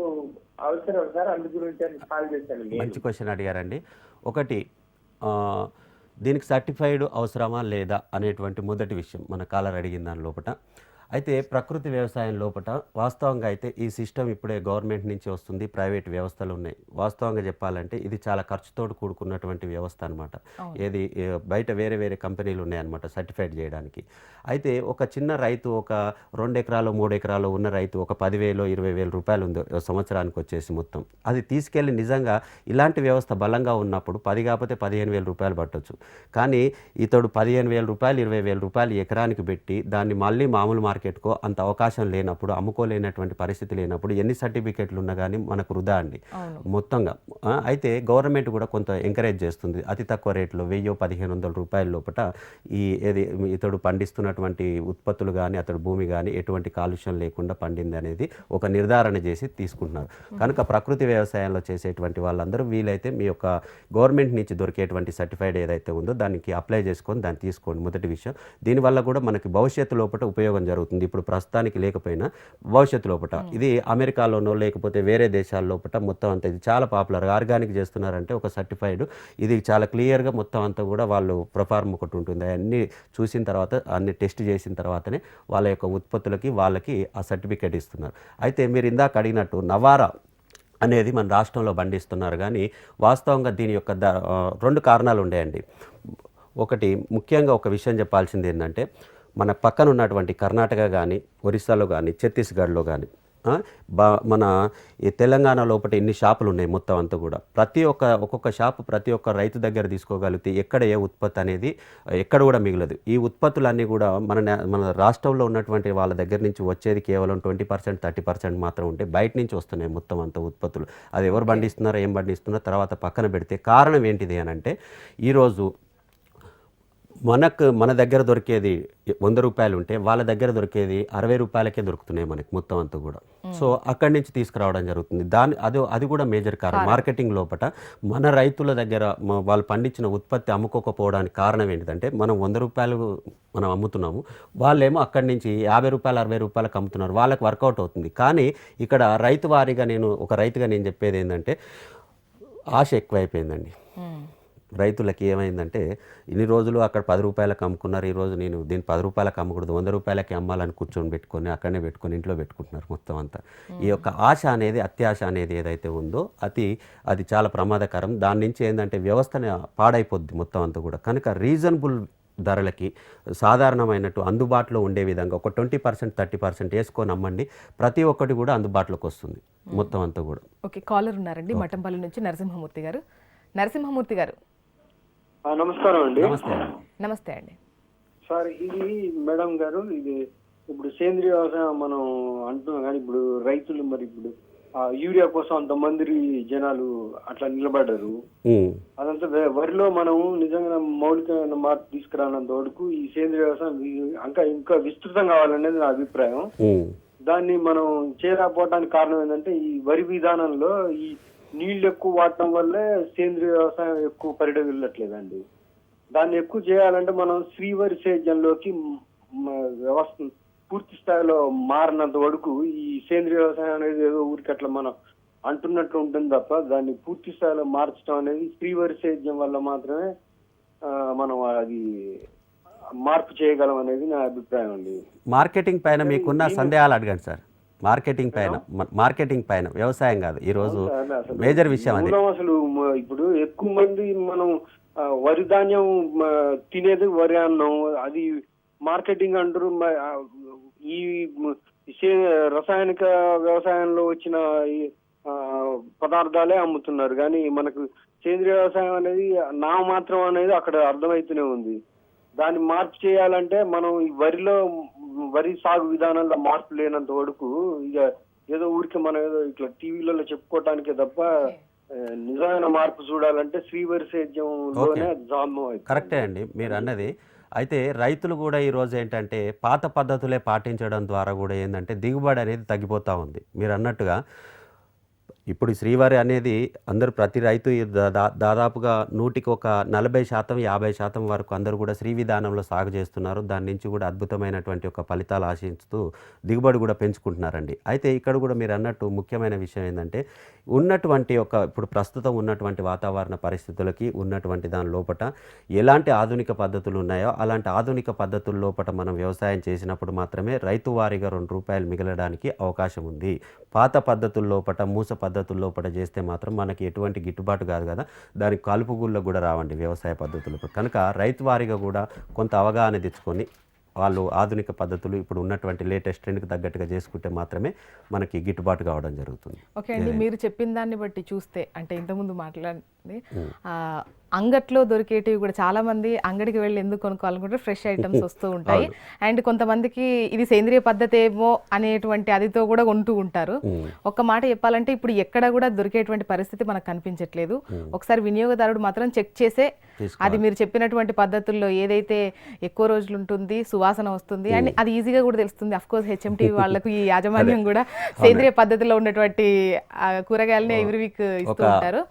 అవసరం సార్ అందు గురించి కాల్ చేశాను. మంచి క్వశ్చన్ అడిగారండి. ఒకటి దీనికి సర్టిఫైడ్ అవసరమా లేదా అనేటువంటి మొదటి విషయం మన కాలర్ అడిగిన దాని లోపల అయితే ప్రకృతి వ్యవసాయం లోపల వాస్తవంగా అయితే ఈ సిస్టమ్ ఇప్పుడే గవర్నమెంట్ నుంచి వస్తుంది ప్రైవేట్ వ్యవస్థలు ఉన్నాయి. వాస్తవంగా చెప్పాలంటే ఇది చాలా ఖర్చుతో కూడుకున్నటువంటి వ్యవస్థ అనమాట ఏది బయట వేరే వేరే కంపెనీలు ఉన్నాయన్నమాట సర్టిఫైడ్ చేయడానికి. అయితే ఒక చిన్న రైతు ఒక రెండు ఎకరాలు మూడు ఎకరాలు ఉన్న రైతు ఒక పదివేలు ఇరవై వేల రూపాయలు ఉంది సంవత్సరానికి వచ్చేసి మొత్తం. అది తీసుకెళ్ళి నిజంగా ఇలాంటి వ్యవస్థ బలంగా ఉన్నప్పుడు పది కాకపోతే పదిహేను వేల రూపాయలు పట్టొచ్చు. కానీ ఇతడు పదిహేను వేల రూపాయలు ఇరవై వేల రూపాయలు ఎకరానికి పెట్టి దాన్ని మళ్ళీ మామూలు మార్కెట్కో అంత అవకాశం లేనప్పుడు అమ్ముకోలేనటువంటి పరిస్థితి లేనప్పుడు ఎన్ని సర్టిఫికెట్లు ఉన్నా కానీ మనకు వృధా అండి. మొత్తంగా అయితే గవర్నమెంట్ కూడా కొంత ఎంకరేజ్ చేస్తుంది. అతి తక్కువ రేట్లో వెయ్యో పదిహేను వందల రూపాయల లోపల ఈ ఏది ఇతడు పండిస్తున్నటువంటి ఉత్పత్తులు కానీ అతడు భూమి కానీ ఎటువంటి కాలుష్యం లేకుండా పండింది అనేది ఒక నిర్ధారణ చేసి తీసుకుంటున్నారు. కనుక ప్రకృతి వ్యవసాయంలో చేసేటువంటి వాళ్ళందరూ వీలైతే మీ యొక్క గవర్నమెంట్ నుంచి దొరికేటువంటి సర్టిఫైడ్ ఏదైతే ఉందో దానికి అప్లై చేసుకొని దాన్ని తీసుకోండి. మొదటి విషయం. దీనివల్ల కూడా మనకి భవిష్యత్తు లోపల ఉపయోగం జరుగుతుంది. ఇప్పుడు ప్రస్తుతానికి లేకపోయినా భవిష్యత్తు లోపల ఇది అమెరికాలోనో లేకపోతే వేరే దేశాల లోపల మొత్తం అంతా ఇది చాలా పాపులర్ ఆర్గానిక్ చేస్తున్నారంటే ఒక సర్టిఫైడ్. ఇది చాలా క్లియర్గా మొత్తం అంతా కూడా వాళ్ళు ప్రొఫార్మ్ ఒకటి ఉంటుంది. అన్నీ చూసిన తర్వాత అన్ని టెస్ట్ చేసిన తర్వాతనే వాళ్ళ యొక్క ఉత్పత్తులకి వాళ్ళకి ఆ సర్టిఫికేట్ ఇస్తున్నారు. అయితే మీరు ఇందాక అడిగినట్టు నవారా అనేది మన రాష్ట్రంలో పండిస్తున్నారు కానీ వాస్తవంగా దీని యొక్క రెండు కారణాలు ఉండేయండి ఒకటి ముఖ్యంగా ఒక విషయం చెప్పాల్సింది ఏంటంటే మన పక్కన ఉన్నటువంటి కర్ణాటక కానీ ఒరిస్సాలో కానీ ఛత్తీస్గఢ్లో కానీ బా మన ఈ తెలంగాణ లోపల ఎన్ని షాపులు ఉన్నాయి మొత్తం అంతా కూడా. ప్రతి ఒక్క ఒక్కొక్క షాపు ప్రతి ఒక్క రైతు దగ్గర తీసుకోగలిగితే ఎక్కడ ఏ ఉత్పత్తి అనేది ఎక్కడ కూడా మిగలదు. ఈ ఉత్పత్తులన్నీ కూడా మన మన రాష్ట్రంలో ఉన్నటువంటి వాళ్ళ దగ్గర నుంచి వచ్చేది కేవలం ట్వంటీ పర్సెంట్ థర్టీ పర్సెంట్ మాత్రం ఉంటే బయట నుంచి వస్తున్నాయి మొత్తం అంత ఉత్పత్తులు. అది ఎవరు పండిస్తున్నారో ఏం పండిస్తున్నారో తర్వాత పక్కన పెడితే కారణం ఏంటిది అని అంటే ఈరోజు మనకు మన దగ్గర దొరికేది వంద రూపాయలు ఉంటే వాళ్ళ దగ్గర దొరికేది అరవై రూపాయలకే దొరుకుతున్నాయి మనకి మొత్తం అంతా కూడా. సో అక్కడి నుంచి తీసుకురావడం జరుగుతుంది. దాని అది అది కూడా మేజర్ కారణం. మార్కెటింగ్ లోపల మన రైతుల దగ్గర వాళ్ళు పండించిన ఉత్పత్తి అమ్ముకోకపోవడానికి కారణం ఏంటిదంటే మనం వంద రూపాయలు మనం అమ్ముతున్నాము. వాళ్ళేమో అక్కడి నుంచి యాభై రూపాయలు అరవై రూపాయలకు అమ్ముతున్నారు. వాళ్ళకి వర్కౌట్ అవుతుంది. కానీ ఇక్కడ రైతు వారీగా నేను ఒక రైతుగా నేను చెప్పేది ఏంటంటే ఆశ ఎక్కువైపోయిందండి. రైతులకి ఏమైందంటే ఇన్ని రోజులు అక్కడ పది రూపాయలకు అమ్ముకున్నారు ఈ రోజు నేను దీన్ని పది రూపాయలకు అమ్మకూడదు వంద రూపాయలకి అమ్మాలని కూర్చొని పెట్టుకొని అక్కడనే పెట్టుకొని ఇంట్లో పెట్టుకుంటున్నారు మొత్తం అంతా. ఈ యొక్క ఆశ అనేది అత్యాశ అనేది ఏదైతే ఉందో అది అది చాలా ప్రమాదకరం. దాని నుంచి ఏంటంటే వ్యవస్థని పాడైపోద్ది మొత్తం అంతా కూడా. కనుక రీజనబుల్ ధరలకి సాధారణమైనట్టు అందుబాటులో ఉండే విధంగా ఒక ట్వంటీ పర్సెంట్ థర్టీ పర్సెంట్ వేసుకొని అమ్మండి ప్రతి ఒక్కటి కూడా అందుబాటులోకి వస్తుంది మొత్తం అంతా కూడా. ఓకే కాలర్ ఉన్నారండి మఠంపల్లి నుంచి నరసింహమూర్తి గారు. నరసింహమూర్తి గారు నమస్కారం అండి. నమస్తే. అండి. సార్ ఇది మేడం గారు ఇది ఇప్పుడు సేంద్రియ వ్యవసాయం మనం అంటున్నాం కానీ ఇప్పుడు రైతులు మరి ఇప్పుడు ఆ యూరియా కోసం అంతమంది జనాలు అట్లా నిలబడ్డారు. అదంతా వరిలో మనం నిజంగా మౌలికమైన మార్పు తీసుకురానంత వరకు ఈ సేంద్రియ వ్యవసాయం ఇంకా ఇంకా విస్తృతం కావాలనేది నా అభిప్రాయం. దాన్ని మనం చేరాపోవడానికి కారణం ఏంటంటే ఈ వరి విధానంలో ఈ నీళ్ళు ఎక్కువ వాడటం వల్లే సేంద్రియ వ్యవసాయం ఎక్కువ పరిడ వెళ్ళట్లేదండి దాన్ని ఎక్కువ చేయాలంటే మనం శ్రీవరి సేద్యంలోకి వ్యవస్థ పూర్తి స్థాయిలో మారినంత వరకు ఈ సేంద్రియ వ్యవసాయం అనేది ఏదో ఊరికి అట్లా మనం అంటున్నట్లు ఉంటుంది తప్ప దాన్ని పూర్తి స్థాయిలో మార్చడం అనేది శ్రీవరి సేద్యం వల్ల మాత్రమే మనం అది మార్పు చేయగలం అనేది నా అభిప్రాయం అండి. మార్కెటింగ్ పైన మీకున్న సందేహాలు అడగండి సార్. మార్కెటింగ్ పైన మార్కెటింగ్ పైన వ్యవసాయం కాదు. సార్, అసలు మేజర్ విషయం అది. అసలు ఇప్పుడు ఎక్కువ మంది మనం వరి ధాన్యం తినేది వరి అన్నం అది మార్కెటింగ్ అంటారు ఈ రసాయనిక వ్యవసాయంలో వచ్చిన ఈ, పదార్థాలే అమ్ముతున్నారు. కానీ మనకు సేంద్రియ వ్యవసాయం అనేది నా మాత్రం అనేది అక్కడ అర్థమైతూనే ఉంది. దాన్ని మార్పు చేయాలంటే మనం ఈ వరిలో వరి సాగు విధానంలో మార్పు లేనంత వరకు ఇక ఏదో ఊరికి మనం ఏదో ఇట్లా టీవీలలో చెప్పుకోవటానికే తప్ప నిజమైన మార్పు చూడాలంటే శ్రీవరి సేద్యంలోనే జాము కరెక్టే అండి మీరు అన్నది. అయితే రైతులు కూడా ఈరోజు ఏంటంటే పాత పద్ధతులే పాటించడం ద్వారా కూడా ఏంటంటే దిగుబడి అనేది తగ్గిపోతూ ఉంది. మీరు అన్నట్టుగా ఇప్పుడు శ్రీవారి అనేది అందరు ప్రతి రైతు ఈ దాదాపుగా నూటికి ఒక నలభై శాతం యాభై శాతం వరకు అందరూ కూడా శ్రీ విధానంలో సాగు చేస్తున్నారు. దాని నుంచి కూడా అద్భుతమైనటువంటి ఒక ఫలితాలు ఆశిస్తూ దిగుబడి కూడా పెంచుకుంటున్నారండి. అయితే ఇక్కడ కూడా మీరు అన్నట్టు ముఖ్యమైన విషయం ఏంటంటే ఉన్నటువంటి ఒక ఇప్పుడు ప్రస్తుతం ఉన్నటువంటి వాతావరణ పరిస్థితులకి ఉన్నటువంటి దాని లోపట ఎలాంటి ఆధునిక పద్ధతులు ఉన్నాయో అలాంటి ఆధునిక పద్ధతుల లోపల మనం వ్యవసాయం చేసినప్పుడు మాత్రమే రైతు వారీగా రెండు రూపాయలు మిగలడానికి అవకాశం ఉంది. పాత పద్ధతుల లోపల మూస పద్ధతుల లోపల చేస్తే మాత్రం మనకి ఎటువంటి గిట్టుబాటు కాదు కదా. దానికి కలుపుగుళ్ళకు కూడా రావండి వ్యవసాయ పద్ధతులు. కనుక రైతు వారీగా కూడా కొంత అవగాహన తెచ్చుకొని వాళ్ళు ఆధునిక పద్ధతులు ఇప్పుడు ఉన్నటువంటి లేటెస్ట్ ట్రెండ్కి తగ్గట్టుగా చేసుకుంటే మాత్రమే మనకి గిట్టుబాటు కావడం జరుగుతుంది. ఓకే అండి మీరు చెప్పిన దాన్ని బట్టి చూస్తే అంటే ఇంతకుముందు మాట్లాడింది ఆ, అంగట్లో దొరికేటివి కూడా చాలా మంది అంగడికి వెళ్ళి ఎందుకు కొనుక్కోవాలనుకుంటే ఫ్రెష్ ఐటమ్స్ [LAUGHS] వస్తూ ఉంటాయి. అండ్ కొంతమందికి ఇది సేంద్రియ పద్ధతి ఏమో అనేటువంటి అదితో కూడా కొంటూ ఉంటారు. ఒక్క మాట చెప్పాలంటే ఇప్పుడు ఎక్కడ కూడా దొరికేటువంటి పరిస్థితి మనకు కనిపించట్లేదు. ఒకసారి వినియోగదారుడు మాత్రం చెక్ చేసే అది మీరు చెప్పినటువంటి పద్ధతుల్లో ఏదైతే ఎక్కువ రోజులు ఉంటుంది సువాసన వస్తుంది అండ్ అది ఈజీగా కూడా తెలుస్తుంది. అఫ్ కోర్స్ హెచ్ఎంటీవీ వాళ్ళకు ఈ యాజమాన్యం కూడా సేంద్రియ పద్ధతిలో ఉన్నటువంటి కూరగాయలని ఎవ్రీ వీక్ ఇస్తూ ఒక- ఉంటారు.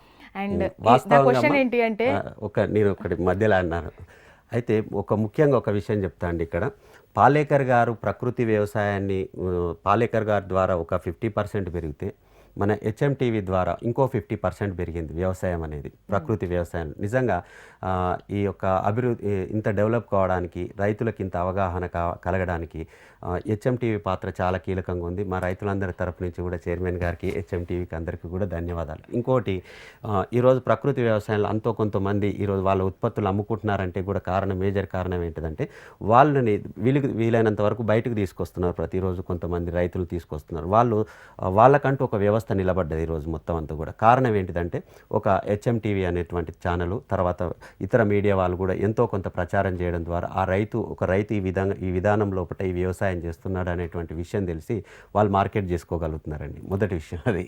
అండ్ క్వశ్చన్ ఏంటి అంటే ఒక నేను ఒకటి మధ్యలో అన్నాను. అయితే ఒక ముఖ్యంగా ఒక విషయం చెప్తా అండి ఇక్కడ. పాలేకర్ గారు ప్రకృతి వ్యవసాయాన్ని పాలేకర్ గారి ద్వారా ఒక ఫిఫ్టీ పర్సెంట్ పెరిగితే మన హెచ్ఎంటీవీ ద్వారా ఇంకో ఫిఫ్టీ పర్సెంట్ పెరిగింది వ్యవసాయం అనేది ప్రకృతి వ్యవసాయం. నిజంగా ఈ యొక్క అభివృద్ధి ఇంత డెవలప్ కావడానికి రైతులకు ఇంత అవగాహన కా కలగడానికి హెచ్ఎంటీవీ పాత్ర చాలా కీలకంగా ఉంది. మా రైతులందరి తరపు నుంచి కూడా చైర్మన్ గారికి హెచ్ఎంటీవీకి అందరికీ కూడా ధన్యవాదాలు. ఇంకోటి ఈరోజు ప్రకృతి వ్యవసాయంలో అంతో కొంతమంది ఈరోజు వాళ్ళ ఉత్పత్తులు అమ్ముకుంటున్నారంటే కూడా కారణం మేజర్ కారణం ఏంటిదంటే వాళ్ళని వీళ్ళకి వీలైనంత వరకు బయటకు తీసుకొస్తున్నారు ప్రతిరోజు కొంతమంది రైతులు తీసుకొస్తున్నారు. వాళ్ళు వాళ్ళకంటూ ఒక వ్యవస్థ నిలబడ్డది ఈరోజు మొత్తం అంతా కూడా. కారణం ఏంటిదంటే ఒక హెచ్ఎంటీవీ అనేటువంటి ఛానల్ తర్వాత ఇతర మీడియా వాళ్ళు కూడా ఎంతో కొంత ప్రచారం చేయడం ద్వారా ఆ రైతు ఒక రైతు ఈ విధంగా ఈ విధానం లోపల ఈ వ్యవసాయం చేస్తున్నాడు అనేటువంటి విషయం తెలిసి వాళ్ళు మార్కెట్ చేసుకోగలుగుతున్నారండి. మొదటి విషయం అది.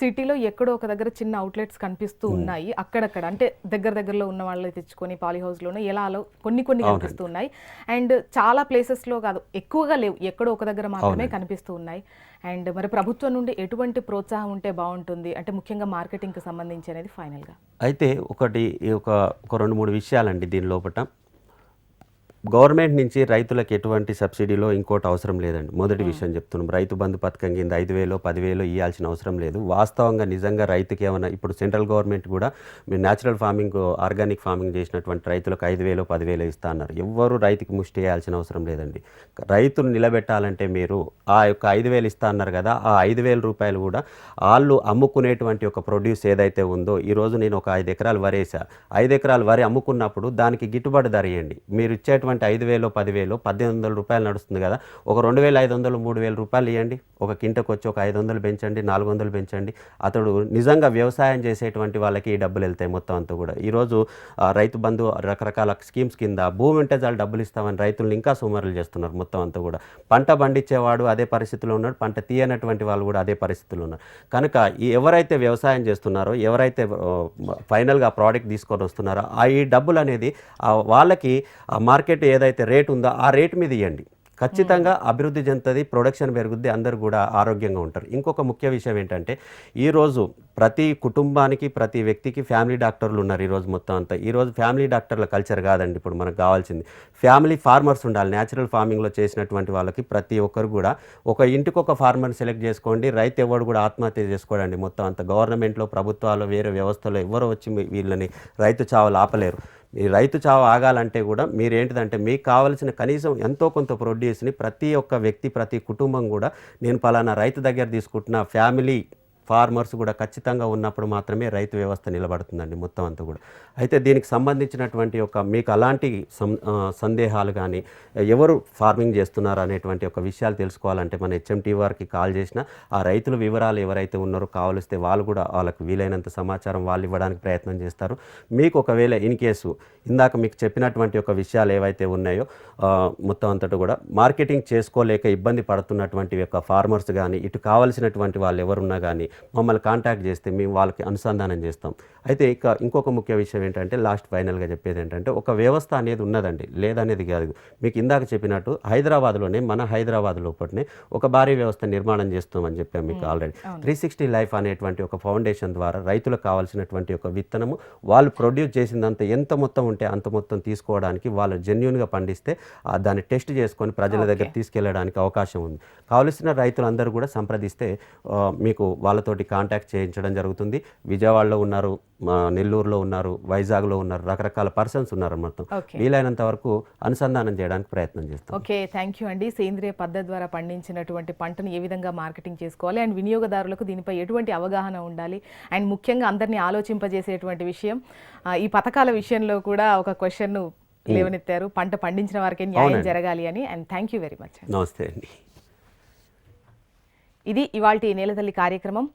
సిటీలో ఎక్కడో ఒక దగ్గర చిన్న అవుట్లెట్స్ కనిపిస్తూ ఉన్నాయి. అక్కడక్కడ అంటే దగ్గర దగ్గరలో ఉన్న వాళ్ళు తెచ్చుకొని పాలీ హౌస్లోనే ఎలాలో కొన్ని కొన్ని కనిపిస్తూ ఉన్నాయి. అండ్ చాలా ప్లేసెస్లో కాదు ఎక్కువగా లేవు. ఎక్కడో ఒక దగ్గర మాత్రమే కనిపిస్తూ ఉన్నాయి. అండ్ మరి ప్రభుత్వం నుండి ఎటువంటి ప్రోత్సాహం ఉంటే బాగుంటుంది? అంటే ముఖ్యంగా మార్కెటింగ్కి సంబంధించి అనేది ఫైనల్గా. అయితే ఒకటి ఒక ఒక రెండు మూడు విషయాలండి దీని లోపల గవర్నమెంట్ నుంచి రైతులకు ఎటువంటి సబ్సిడీలో ఇంకోటి అవసరం లేదండి. మొదటి విషయం చెప్తున్నాం. రైతు బంధు పథకం కింద ఐదు వేలు పదివేలు ఇవ్వాల్సిన అవసరం లేదు. వాస్తవంగా నిజంగా రైతుకి ఏమైనా ఇప్పుడు సెంట్రల్ గవర్నమెంట్ కూడా మీరు న్యాచురల్ ఫార్మింగ్ ఆర్గానిక్ ఫార్మింగ్ చేసినటువంటి రైతులకు ఐదు వేలు పదివేలు ఇస్తా అన్నారు. ఎవ్వరూ రైతుకి ముష్టి వేయాల్సిన అవసరం లేదండి. రైతును నిలబెట్టాలంటే మీరు ఆ యొక్క ఐదు వేలు ఇస్తా అన్నారు కదా ఆ ఐదు వేల రూపాయలు కూడా వాళ్ళు అమ్ముకునేటువంటి ఒక ప్రొడ్యూస్ ఏదైతే ఉందో ఈరోజు నేను ఒక ఐదు ఎకరాలు వరి వేసా ఐదు ఎకరాలు వరి అమ్ముకున్నప్పుడు దానికి గిట్టుబాటు ధర ఇవ్వండి మీరు ఇచ్చేటువంటి ఇచ్చేటువంటి ఐదు వేలు పదివేలు పద్దెనిమిది వందల రూపాయలు నడుస్తుంది కదా. ఒక రెండు వేల ఐదు వందలు మూడు వేల రూపాయలు ఇవ్వండి ఒక కింటకు వచ్చి ఒక ఐదు వందలు పెంచండి నాలుగు వందలు పెంచండి. అతడు నిజంగా వ్యవసాయం చేసేటువంటి వాళ్ళకి ఈ డబ్బులు వెళ్తాయి మొత్తం అంతా కూడా. ఈరోజు రైతు బంధు రకరకాల స్కీమ్స్ కింద భూమి ఉంటే చాలా డబ్బులు ఇస్తామని రైతులను ఇంకా సుమారులు చేస్తున్నారు మొత్తం అంతా కూడా. పంట పండించేవాడు అదే పరిస్థితిలో ఉన్నాడు పంట తీయనటువంటి వాళ్ళు కూడా అదే పరిస్థితిలో ఉన్నారు. కనుక ఎవరైతే వ్యవసాయం చేస్తున్నారో ఎవరైతే ఫైనల్గా ప్రోడక్ట్ తీసుకొని వస్తున్నారో ఆ ఈ డబ్బులు అనేది వాళ్ళకి మార్కెట్ మార్కెట్ ఏదైతే రేట్ ఉందో ఆ రేట్ మీద ఇవ్వండి ఖచ్చితంగా అభివృద్ధి చెందుతుంది ప్రొడక్షన్ పెరుగుద్ది అందరూ కూడా ఆరోగ్యంగా ఉంటారు. ఇంకొక ముఖ్య విషయం ఏంటంటే ఈరోజు ప్రతి కుటుంబానికి ప్రతి వ్యక్తికి ఫ్యామిలీ డాక్టర్లు ఉన్నారు ఈరోజు మొత్తం అంతా. ఈరోజు ఫ్యామిలీ డాక్టర్ల కల్చర్ కాదండి ఇప్పుడు మనకు కావాల్సింది. ఫ్యామిలీ ఫార్మర్స్ ఉండాలి న్యాచురల్ ఫార్మింగ్లో చేసినటువంటి వాళ్ళకి ప్రతి ఒక్కరు కూడా ఒక ఇంటికి ఒక ఫార్మర్ని సెలెక్ట్ చేసుకోండి రైతు ఎవడు కూడా ఆత్మహత్య చేసుకోడండి మొత్తం అంతా. గవర్నమెంట్లో ప్రభుత్వాలు వేరే వ్యవస్థలో ఎవరు వచ్చి వీళ్ళని రైతు చావలు ఆపలేరు. ఈ రైతు చావు ఆగాలంటే కూడా మీరేంటిదంటే మీకు కావలసిన కనీసం ఎంతో కొంత ప్రొడ్యూస్ని ప్రతి ఒక్క వ్యక్తి ప్రతి కుటుంబం కూడా నేను పలానా రైతు దగ్గర తీసుకుంటున్న ఫ్యామిలీ ఫార్మర్స్ కూడా ఖచ్చితంగా ఉన్నప్పుడు మాత్రమే రైతు వ్యవస్థ నిలబడుతుందండి మొత్తం అంతా కూడా. అయితే దీనికి సంబంధించినటువంటి ఒక మీకు అలాంటి సం సందేహాలు కానీ ఎవరు ఫార్మింగ్ చేస్తున్నారు అనేటువంటి ఒక విషయాలు తెలుసుకోవాలంటే మన హెచ్ఎంటీ వారికి కాల్ చేసిన ఆ రైతుల వివరాలు ఎవరైతే ఉన్నారో కావలిస్తే వాళ్ళు కూడా వాళ్ళకు వీలైనంత సమాచారం వాళ్ళు ఇవ్వడానికి ప్రయత్నం చేస్తారు. మీకు ఒకవేళ ఇన్ కేసు ఇందాక మీకు చెప్పినటువంటి ఒక విషయాలు ఏవైతే ఉన్నాయో మొత్తం అంతటా కూడా మార్కెటింగ్ చేసుకోలేక ఇబ్బంది పడుతున్నటువంటి యొక్క ఫార్మర్స్ కానీ ఇటు కావలసినటువంటి వాళ్ళు ఎవరున్నా కానీ మమ్మల్ని కాంటాక్ట్ చేస్తే మేము వాళ్ళకి అనుసంధానం చేస్తాం. అయితే ఇక ఇంకొక ముఖ్య విషయం ఏంటంటే లాస్ట్ ఫైనల్గా చెప్పేది ఏంటంటే ఒక వ్యవస్థ అనేది ఉన్నదండి. లేదనేది కాదు. మీకు ఇందాక చెప్పినట్టు హైదరాబాద్లోనే మన హైదరాబాద్ లోపలనే ఒక భారీ వ్యవస్థ నిర్మాణం చేస్తామని చెప్పాము మీకు ఆల్రెడీ. త్రీ సిక్స్టీ లైఫ్ అనేటువంటి ఒక ఫౌండేషన్ ద్వారా రైతులకు కావాల్సినటువంటి ఒక విత్తనము వాళ్ళు ప్రొడ్యూస్ చేసిందంత ఎంత మొత్తం ఉంటే అంత మొత్తం తీసుకోవడానికి వాళ్ళు జెన్యున్గా పండిస్తే దాన్ని టెస్ట్ చేసుకొని ప్రజల దగ్గర తీసుకెళ్ళడానికి అవకాశం ఉంది. కావలసిన రైతులందరూ కూడా సంప్రదిస్తే మీకు వాళ్ళతోటి కాంటాక్ట్ చేయించడం జరుగుతుంది. విజయవాడలో ఉన్నారు మా నెల్లూరులో ఉన్నారు వైజాగ్లో ఉన్నారు రకరకాల పర్సన్స్ ఉన్నారు మొత్తం. ఓకే. వీలైనంత వరకు అనుసంధానం చేయడానికి ప్రయత్నం చేస్తాం. ఓకే థ్యాంక్ యూ అండి. సేంద్రియ పద్ధతి ద్వారా పండించినటువంటి పంటను ఏ విధంగా మార్కెటింగ్ చేసుకోవాలి అండ్ వినియోగదారులకు దీనిపై ఎటువంటి అవగాహన ఉండాలి అండ్ ముఖ్యంగా అందరినీ ఆలోచింపజేసేటువంటి విషయం. ఈ పథకాల విషయంలో కూడా ఒక క్వశ్చన్ లేవనెత్తారు. పంట పండించిన వారికి న్యాయం. జరగాలి అని and thank you very much నమస్తే అండి. ఇది ఇవాల్టి నేలతల్లి కార్యక్రమం.